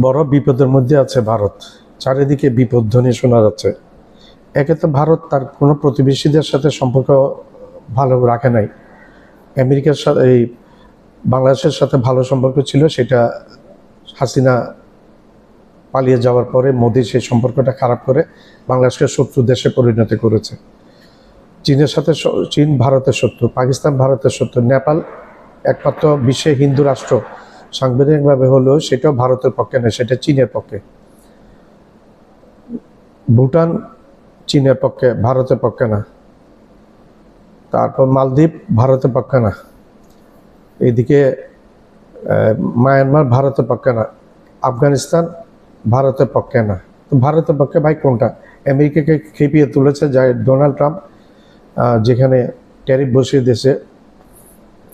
বড় বিপদের মধ্যে আছে ভারত। চারিদিকে বিপদ ধ্বনি শোনা যাচ্ছে। একে তো ভারত তার কোনো প্রতিবেশীদের সাথে সম্পর্ক ভালো রাখে নাই। আমেরিকার সাথে, এই বাংলাদেশের সাথে ভালো সম্পর্ক ছিল, সেটা হাসিনা পালিয়ে যাওয়ার পরে মোদি সেই সম্পর্কটা খারাপ করে বাংলাদেশকে শত্রু দেশে পরিণত করেছে। চীনের সাথে চীন ভারতের শত্রু, পাকিস্তান ভারতের শত্রু, নেপাল একমাত্র বিশ্বে হিন্দু রাষ্ট্র। সাংবিধানিকভাবে হলেও সেটাও ভারতের পক্ষে নয়, সেটা চীনের পক্ষে। ভুটান চীনের পক্ষে, ভারতের পক্ষে না। তারপর মালদ্বীপ ভারতের পক্ষে না। এদিকে মায়ানমার ভারতের পক্ষে না। আফগানিস্তান ভারতের পক্ষে না। তো ভারতের পক্ষে ভাই কোনটা? আমেরিকাকে খেপিয়ে তুলেছে যা ডোনাল্ড ট্রাম্প যেখানে ট্যারিফ বসিয়ে দিয়েছে।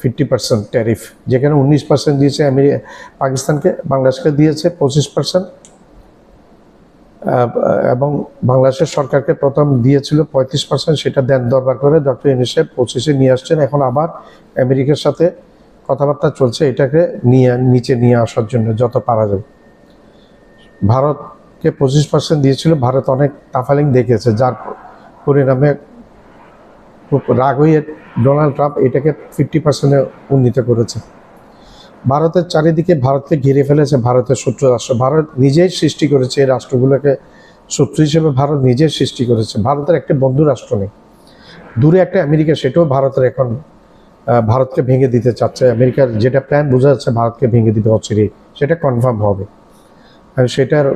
ফিফটি পার্সেন্ট ট্যারিফ, যেখানে উনিশ পার্সেন্ট দিয়েছে আমেরিকা, পাকিস্তানকে, বাংলাদেশকে দিয়েছে পঁচিশ পার্সেন্ট এবং বাংলাদেশের সরকারকে প্রথম দিয়েছিল পঁয়ত্রিশ পার্সেন্ট, সেটা দেন দরবার করে ডক্টর ইউনিসেফ পঁচিশে নিয়ে আসছেন। এখন আবার আমেরিকার সাথে কথাবার্তা চলছে, এটাকে নিয়ে, নিচে নিয়ে আসার জন্য যত পারা যাবে। ভারতকে পঁচিশ পার্সেন্ট দিয়েছিল, ভারত অনেক তাফালিং দেখেছে যার পরিণামে খুব রাগ হয়ে ডোনাল্ড ট্রাম্প এটাকে ফিফটি পার্সেন্টে উন্নীত করেছে। ভারতের চারিদিকে ভারতকে ঘিরে ফেলেছে ভারতের শত্রু রাষ্ট্র। ভারত নিজেই সৃষ্টি করেছে এই রাষ্ট্রগুলোকে শত্রু হিসেবে ভারত নিজেই সৃষ্টি করেছে। ভারতের একটা বন্ধু রাষ্ট্র নেই। দূরে একটা আমেরিকা, সেটাও ভারতের এখন ভারতকে ভেঙে দিতে চাচ্ছে। আমেরিকার যেটা প্ল্যান বোঝা যাচ্ছে ভারতকে ভেঙে দিতে অচিরেই। সেটা কনফার্ম হবে। আর সেটার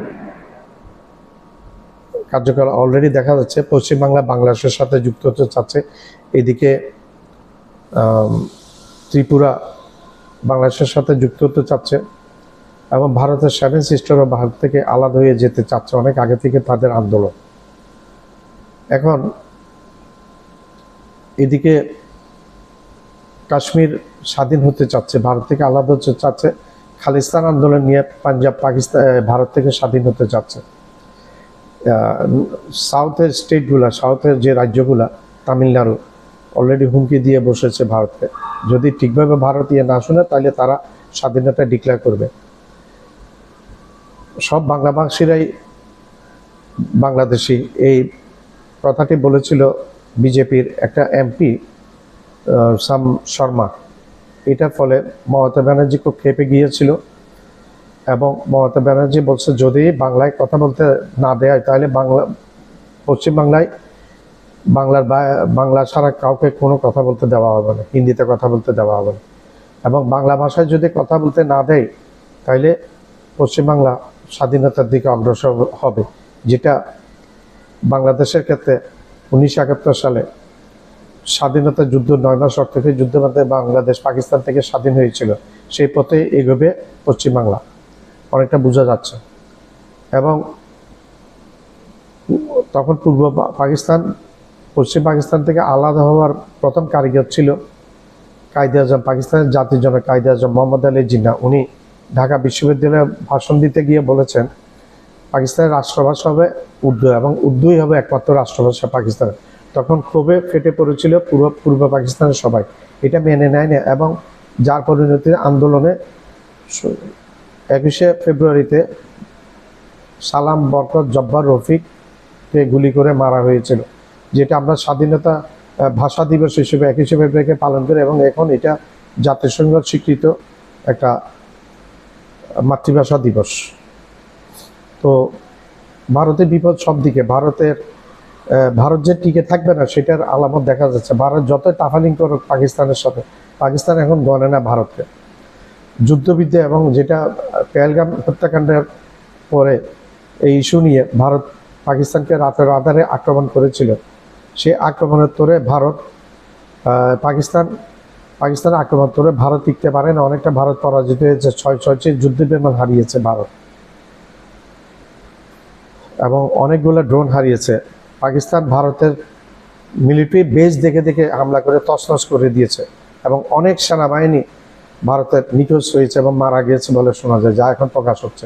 কার্যকর অলরেডি দেখা যাচ্ছে, পশ্চিমবাংলা বাংলাদেশের সাথে যুক্ত হতে চাচ্ছে। এদিকে ত্রিপুরা বাংলাদেশের সাথে যুক্ত হতে চাচ্ছে এবং ভারতের সেভেন সিস্টারও ভারত থেকে আলাদা হয়ে যেতে চাচ্ছে, অনেক আগে থেকে তাদের আন্দোলন। এখন এদিকে কাশ্মীর স্বাধীন হতে চাচ্ছে, ভারত থেকে আলাদা হতে চাচ্ছে, খালিস্তান আন্দোলন নিয়ে পাঞ্জাব, পাকিস্তান ভারত থেকে স্বাধীন হতে চাচ্ছে। সাউথের স্টেটগুলা সাউথের যে রাজ্যগুলা, তামিলনাড়ু অলরেডি হুমকি দিয়ে বসেছে ভারতকে। যদি ঠিকভাবে ভারত ইয়ে না শুনে, তাহলে তারা স্বাধীনতা ডিক্লেয়ার করবে। সব বাংলা বাংলাভাষীরাই বাংলাদেশি। এই কথাটি বলেছিল বিজেপির একটা এমপি সাম শর্মা। এটার ফলে মমতা ব্যানার্জি খুব খেপে গিয়েছিল। এবং মমতা ব্যানার্জি বলছে, যদি বাংলায় কথা বলতে না দেয়, তাহলে বাংলা, পশ্চিমবাংলায় বাংলার বাংলা ছাড়া কাউকে কোনো কথা বলতে দেওয়া হবে না, হিন্দিতে কথা বলতে দেওয়া হবে না। এবং বাংলা ভাষায় যদি কথা বলতে না দেয়, তাহলে পশ্চিমবাংলা স্বাধীনতার দিকে অগ্রসর হবে, যেটা বাংলাদেশের ক্ষেত্রে উনিশশো একাত্তর সালে স্বাধীনতা যুদ্ধ নয় মাস রক্তক্ষয়ী যুদ্ধের মধ্যে বাংলাদেশ পাকিস্তান থেকে স্বাধীন হয়েছিল। সেই পথে এগোবে পশ্চিমবাংলা। অনেকটা বোঝা যাচ্ছে। এবং তখন পূর্ব পাকিস্তান, পশ্চিম পাকিস্তান থেকে আলাদা হওয়ার প্রথম কারিগর ছিল কায়দে আজম, পাকিস্তানের জাতির জনক কায়দে আজম মোহাম্মদ আলী জিন্না। উনি ঢাকা বিশ্ববিদ্যালয়ে ভাষণ দিতে গিয়ে বলেছেন, পাকিস্তানের রাষ্ট্রভাষা হবে উর্দু এবং উর্দুই হবে একমাত্র রাষ্ট্রভাষা পাকিস্তানের তখন ক্ষোভে ফেটে পড়েছিল পূর্ব পূর্ব পাকিস্তানের সবাই। এটা মেনে নেয় না এবং যার পরিণতির আন্দোলনে একুশে ফেব্রুয়ারিতে সালাম, বরকত, জব্বার, রফিককে গুলি করে মারা হয়েছিল, যেটা আমরা স্বাধীনতা ভাষা দিবস হিসেবে একুশে ফেব্রুয়ারিকে পালন করি এবং এখন এটা জাতিসংঘ স্বীকৃত একটা মাতৃভাষা দিবস। তো ভারতের বিপদ সব দিকে, ভারতের ভারত যে টিকে থাকবে না সেটার আলামত দেখা যাচ্ছে। ভারত যতই তাফালিং করুক পাকিস্তানের সাথে, পাকিস্তান এখন গণে না ভারতকে। যুদ্ধবিদ্যা এবং যেটা পেহেলগাম হত্যাকাণ্ডের পরে এই ইস্যু নিয়ে ভারত পাকিস্তানকে রাতের আধারে আক্রমণ করেছিল। সে আক্রমণের তোরে ভারত পাকিস্তান, পাকিস্তানের আক্রমণ তোরে ভারত টিকতে পারে না। অনেকটা ভারত পরাজিত হয়েছে, ছয়, ছয়টি যুদ্ধ বিমান হারিয়েছে ভারত। এবং অনেকগুলো ড্রোন হারিয়েছে। পাকিস্তান ভারতের মিলিটারি বেস দেখে দেখে হামলা করে তছনছ করে দিয়েছে। এবং অনেক সেনাবাহিনী ভারতের নিখোঁজ হয়েছে এবং মারা গিয়েছে বলে শোনা যায় যা এখন প্রকাশ হচ্ছে।